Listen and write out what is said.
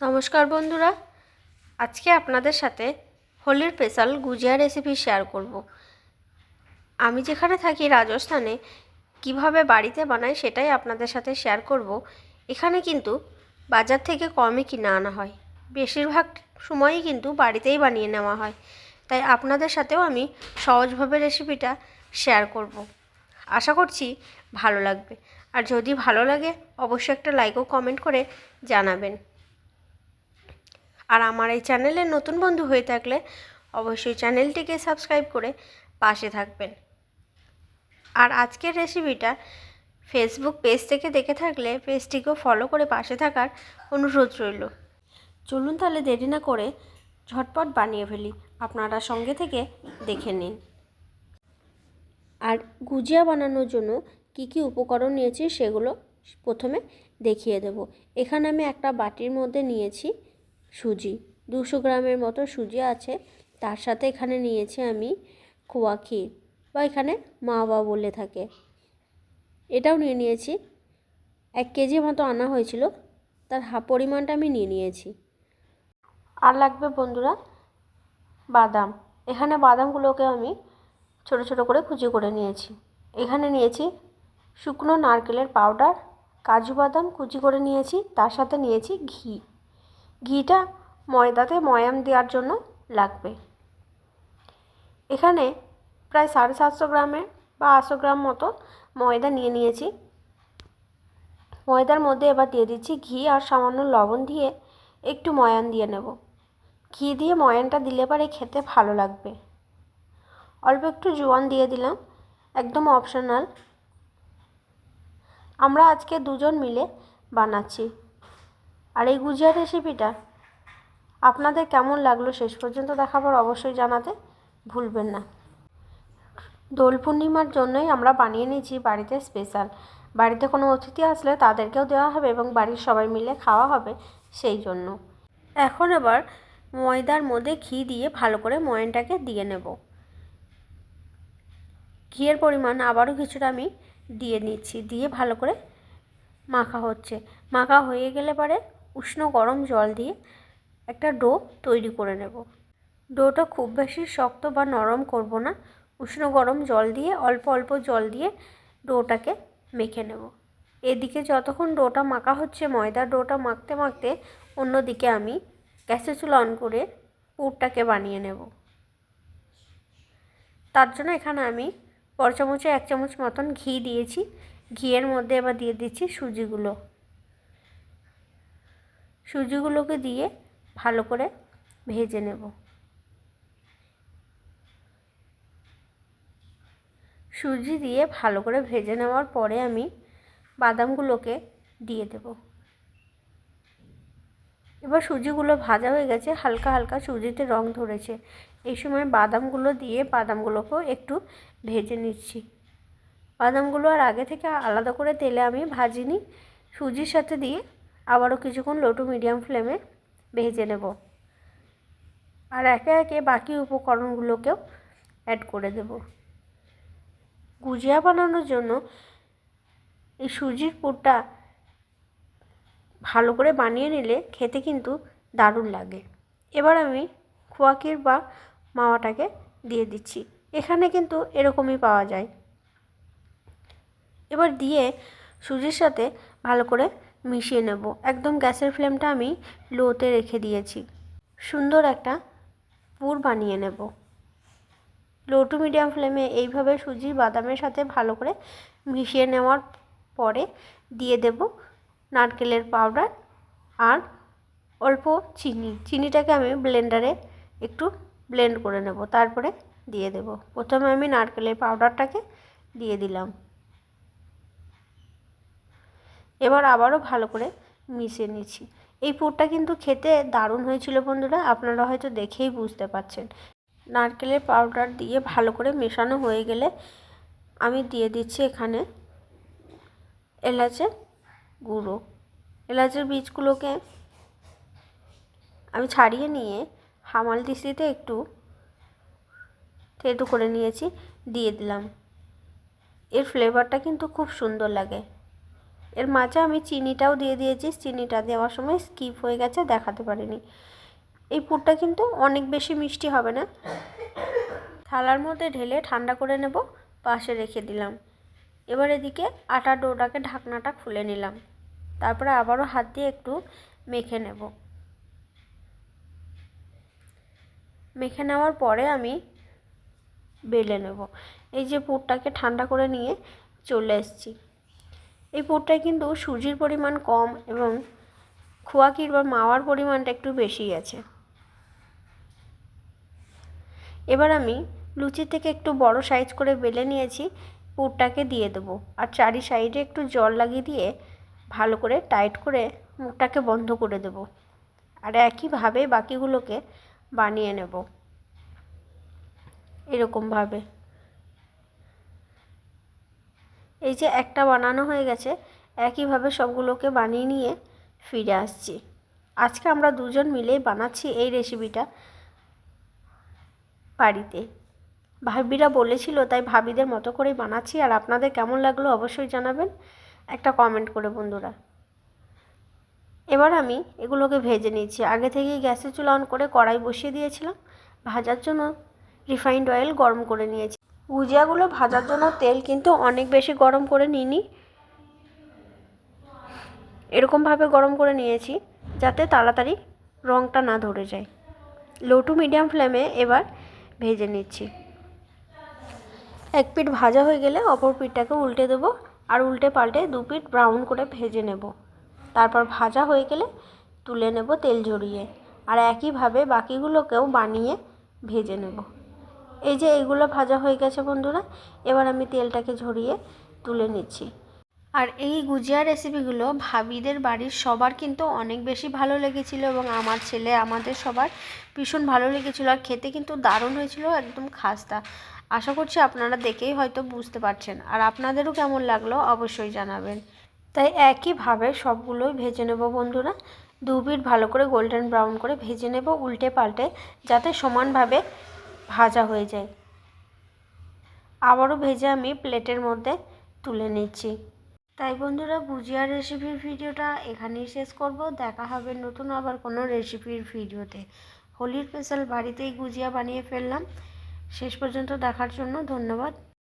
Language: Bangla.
নমস্কার বন্ধুরা, আজকে আপনাদের সাথে হোলির স্পেশাল গুজিয়া রেসিপি শেয়ার করব। আমি যেখানে থাকি রাজস্থানে, কীভাবে বাড়িতে বানাই সেটাই আপনাদের সাথে শেয়ার করব। এখানে কিন্তু বাজার থেকে কমই কিনে আনা হয়। বেশিরভাগ সময়ই কিন্তু বাড়িতেই বানিয়ে নেওয়া হয়। তাই আপনাদের সাথেও আমি সহজভাবে রেসিপিটা শেয়ার করব। আশা করছি ভালো লাগবে। আর যদি ভালো লাগে, অবশ্যই একটা লাইক ও কমেন্ট করে জানাবেন। আর আমার এই চ্যানেলে নতুন বন্ধু হয়ে থাকলে অবশ্যই চ্যানেলটিকে সাবস্ক্রাইব করে পাশে থাকবেন। আর আজকের রেসিপিটা ফেসবুক পেজ থেকে দেখে থাকলে পেজটিকেও ফলো করে পাশে থাকার অনুরোধ রইল। চলুন তাহলে দেরি না করে ঝটপট বানিয়ে ফেলি। আপনারা সঙ্গে থেকে দেখে নিন। আর গুজিয়া বানানোর জন্য কি কি উপকরণ নিয়েছি সেগুলো প্রথমে দেখিয়ে দেব। এখানে আমি একটা বাটির মধ্যে নিয়েছি দুশো গ্রামের মতো সুজি আছে। তার সাথে এখানে নিয়েছি আমি খোয়া ক্ষীর বা এখানে মা বাবা বলে থাকে। এটাও নিয়ে নিয়েছি। এক কেজি মতো আনা হয়েছিল। তার হাফ পরিমাণটা আমি নিয়ে নিয়েছি। আর লাগবে বন্ধুরা বাদাম। এখানে বাদামগুলোকে আমি ছোট ছোট করে কুচি করে নিয়েছি। এখানে নিয়েছি শুকনো নারকেলের পাউডার, কাজু বাদাম কুচি করে নিয়েছি। তার সাথে নিয়েছি ঘি। ঘিটা ময়দাতে ময়াম দেওয়ার জন্য লাগবে। এখানে প্রায় সাড়ে সাতশো গ্রামের বা আটশো গ্রাম মতো ময়দা নিয়ে নিয়েছি। ময়দার মধ্যে এবার দিয়ে দিচ্ছি ঘি আর সামান্য লবণ দিয়ে একটু ময়ান দিয়ে নেব। ঘি দিয়ে ময়ানটা দিলে পরে খেতে ভালো লাগবে। অল্প একটু জোয়ান দিয়ে দিলাম, একদম অপশনাল। আমরা আজকে দুজন মিলে বানাচ্ছি। আর এই গুজিয়া রেসিপিটা আপনাদের কেমন লাগল শেষ পর্যন্ত দেখাবার অবশ্যই জানাতে ভুলবেন না। দোল পূর্ণিমার জন্যই আমরা বানিয়ে নিয়েছি বাড়িতে স্পেশাল বাড়িতে কোনো অতিথি আসলে তাদেরকেও দেওয়া হবে এবং বাড়ির সবাই মিলে খাওয়া হবে সেই জন্য। এখন এবার ময়দার মধ্যে ঘি দিয়ে ভালো করে ময়নটাকে দিয়ে নেব। ঘিয়ের পরিমাণ আবারও কিছুটা আমি দিয়ে নিচ্ছি, দিয়ে ভালো করে মাখা হচ্ছে। মাখা হয়ে গেলে পরে উষ্ণ গরম জল দিয়ে একটা ডো তৈরি করে নেব। ডোটা খুব বেশি শক্ত বা নরম করব না। উষ্ণ গরম জল দিয়ে, অল্প অল্প জল দিয়ে ডোটাকে মেখে নেব। এদিকে যতক্ষণ ডোটা মাখা হচ্ছে, ময়দা ডোটা মাখতে মাখতে অন্যদিকে আমি গ্যাসের চুলা অন করে পুরটাকে বানিয়ে নেব। তার জন্য এখানে আমি বড় চামচে এক চামচ মতন ঘি দিয়েছি। ঘিয়ের মধ্যে এবার দিয়ে দিচ্ছি সুজিগুলো। সুজিগুলোকে দিয়ে ভালো করে ভেজে নেব। সুজি দিয়ে ভালো করে ভেজে নেওয়ার পরে আমি বাদামগুলোকে দিয়ে দেব। এবার সুজিগুলো ভাজা হয়ে গেছে, হালকা হালকা সুজিতে রং ধরেছে। এই সময় বাদামগুলো দিয়ে বাদামগুলোকেও একটু ভেজে নিচ্ছি। বাদামগুলো আর আগে থেকে আলাদা করে তেলে আমি ভাজিনি। সুজির সাথে দিয়ে আবারও কিছুক্ষণ লো টু মিডিয়াম ফ্লেমে ভেজে নেব। আর একে একে বাকি উপকরণগুলোকেও অ্যাড করে দেব। গুজিয়া বানানোর জন্য এই সুজির পুরটা ভালো করে বানিয়ে নিলে খেতে কিন্তু দারুণ লাগে। এবার আমি খোয়াকির বা মাওয়াটাকে দিয়ে দিচ্ছি। এখানে কিন্তু এরকমই পাওয়া যায়। এবার দিয়ে সুজির সাথে ভালো করে মিশিয়ে নেব। একদম গ্যাসের ফ্লেমটা আমি লোতে রেখে দিয়েছি। সুন্দর একটা পুর বানিয়ে নেব। লো টু মিডিয়াম ফ্লেমে এইভাবে সুজি, বাদামের সাথে ভালো করে মিশিয়ে নেওয়ার পরে দিয়ে দেব নারকেলের পাউডার আর অল্প চিনি। চিনিটাকে আমি ব্লেন্ডারে একটু ব্লেন্ড করে নেব। তারপরে দিয়ে দেব। প্রথমে আমি নারকেলের পাউডারটাকে দিয়ে দিলাম। এবার আবারও ভালো করে মিশিয়ে নিচ্ছি। এই পুরটা কিন্তু খেতে দারুণ হয়েছিল বন্ধুরা, আপনারা হয়তো দেখেই বুঝতে পারছেন। নারকেলের পাউডার দিয়ে ভালো করে মেশানো হয়ে গেলে আমি দিয়ে দিচ্ছি এখানে এলাচের গুঁড়ো। এলাচের বীজগুলোকে আমি ছাড়িয়ে নিয়ে হামাল দিস্তিতে একটু থেতু করে নিয়েছি, দিয়ে দিলাম। এর ফ্লেভারটা কিন্তু খুব সুন্দর লাগে। এর মাঝে আমি চিনিটাও দিয়ে দিয়েছি। চিনিটা দেওয়ার সময় স্কিপ হয়ে গেছে, দেখাতে পারিনি। এই পুরটা কিন্তু অনেক বেশি মিষ্টি হবে না। থালার মধ্যে ঢেলে ঠান্ডা করে নেব, পাশে রেখে দিলাম। এবার এদিকে আটা ডোটাকে ঢাকনাটা খুলে নিলাম। তারপরে আবারও হাত দিয়ে একটু মেখে নেব। মেখে নেওয়ার পরে আমি বেলে নেব। এই যে পুরটাকে ঠান্ডা করে নিয়ে চলে এসেছি। এই পুরটায় কিন্তু সুজির পরিমাণ কম এবং খোয়াকির বা মাওয়ার পরিমাণটা একটু বেশি আছে। এবার আমি লুচি থেকে একটু বড় সাইজ করে বেলে নিয়েছি, পুরটাকে দিয়ে দেবো। আর চারি সাইডে একটু জল লাগিয়ে দিয়ে ভালো করে টাইট করে মুখটাকে বন্ধ করে দেবো। আর একইভাবে বাকিগুলোকে বানিয়ে নেব। এরকমভাবে এই যে একটা বানানো হয়ে গেছে, একইভাবে সবগুলোকে বানিয়ে নিয়ে ফিরে আসছি। আজকে আমরা দুজন মিলে বানাচ্ছি এই রেসিপিটা বাড়িতে। ভাবিরা বলেছিল, তাই ভাবিদের মতো করেই বানাচ্ছি, আর আপনাদের কেমন লাগল অবশ্যই জানাবেন। একটা কমেন্ট করে বন্ধুরা। এবার আমি এগুলোকে ভেজে নিয়েছি আগে থেকেই গ্যাসের চুলা অন করে কড়াই বসিয়ে দিয়েছিলাম। ভাজার জন্য রিফাইন্ড অয়েল গরম করে নিয়েছি। ভুজিয়াগুলো ভাজার জন্য তেল কিন্তু অনেক বেশি গরম করে নিইনি। এরকমভাবে গরম করে নিয়েছি যাতে তাড়াতাড়ি রঙটা না ধরে যায়। লো টু মিডিয়াম ফ্লেমে এবার ভেজে নিচ্ছি। এক পিঠ ভাজা হয়ে গেলে অপর পিঠটাকে উল্টে দেবো আর উল্টে পাল্টে দু পিঠ ব্রাউন করে ভেজে নেব। তারপর ভাজা হয়ে গেলে তুলে নেব তেল ঝরিয়ে। আর একইভাবে বাকিগুলোকেও বানিয়ে ভেজে নেব। এই যে এইগুলো ভাজা হয়ে গেছে বন্ধুরা, এবার আমি তেলটাকে ঝরিয়ে তুলে নিচ্ছি। আর এই গুজিয়া রেসিপিগুলো ভাবিদের বাড়ির সবার কিন্তু অনেক বেশি ভালো লেগেছিল এবং আমার ছেলে, আমাদের সবার ভীষণ ভালো লেগেছিলো আর খেতে কিন্তু দারুণ হয়েছিল, একদম খাস্তা। আশা করছি আপনারা দেখেই হয়তো বুঝতে পারছেন। আর আপনাদেরও কেমন লাগল অবশ্যই জানাবেন। তাই একইভাবে সবগুলোই ভেজে নেব বন্ধুরা। দু পিঠ ভালো করে গোল্ডেন ব্রাউন করে ভেজে নেব উল্টে পাল্টে, যাতে সমানভাবে ভাজা হয়ে যায়। আবারও ভেজে আমি প্লেটের মধ্যে তুলে নিচ্ছি। তাই বন্ধুরা ভুজিয়া রেসিপির ভিডিওটা এখানেই শেষ করব। দেখা হবে নতুন আবার কোনো রেসিপির ভিডিওতে। হোলির স্পেশাল বাড়িতেই গুজিয়া বানিয়ে ফেললাম। শেষ পর্যন্ত দেখার জন্য ধন্যবাদ।